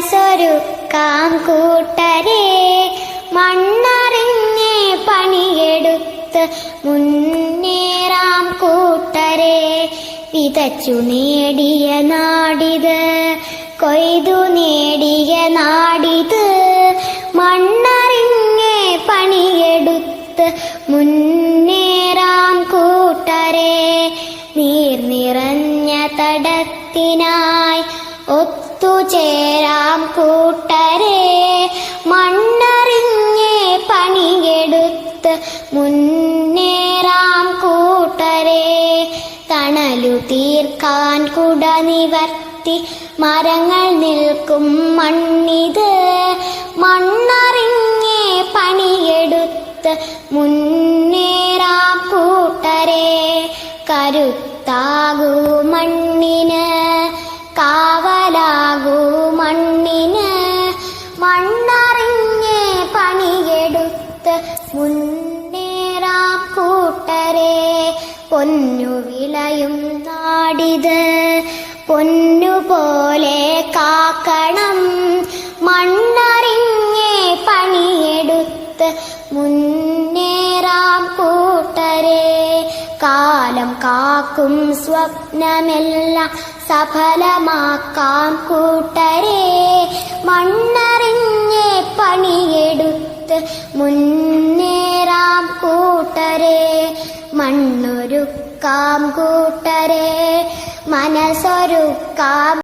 മനസ്സൊരു കാംകൂട്ടരെ. മണ്ണറിഞ്ഞേ പണിയെടുത്ത് മുന്നേറാം കൂട്ടരെ. വിതച്ചു നേടിയ നാടിത് കൊയ്തു നേടിയ നാടിത്. മണ്ണറിഞ്ഞേ പണിയെടുത്ത് മുന്നേറാം കൂട്ടരെ. നീർ നിറഞ്ഞ തടത്തിനായി ഒത്തുചേരാം കൂട്ടരെ. മണ്ണറിഞ്ഞേ പണിയെടുത്ത് മുന്നേറാം കൂട്ടരെ. തണലു തീർക്കാൻ കുട നിവർത്തി മരങ്ങൾ നിൽക്കും മണ്ണിത്. മണ്ണറിഞ്ഞേ പണിയെടുത്ത് മുന്നേറാം കൂട്ടരെ. കരുത്താകൂ മണ്ണിന്. പൊന്നു വിളയും നാടിത് പൊന്നുപോലെ കാക്കണം മണ്ണറിഞ്ഞേ പണിയെടുത്ത്. മുന്നേറാം കൂട്ടരെ. കാലം കാക്കും സ്വപ്നമെല്ലാം സഫലമാക്കാം കൂട്ടരെ. മണ്ണറിഞ്ഞേ പണിയെടുത്ത് മുന്നേറാം കൂട്ടരെ. മണ്ണൊരുക്കാം കൂട്ടരെ മനസ്സൊരുക്കാം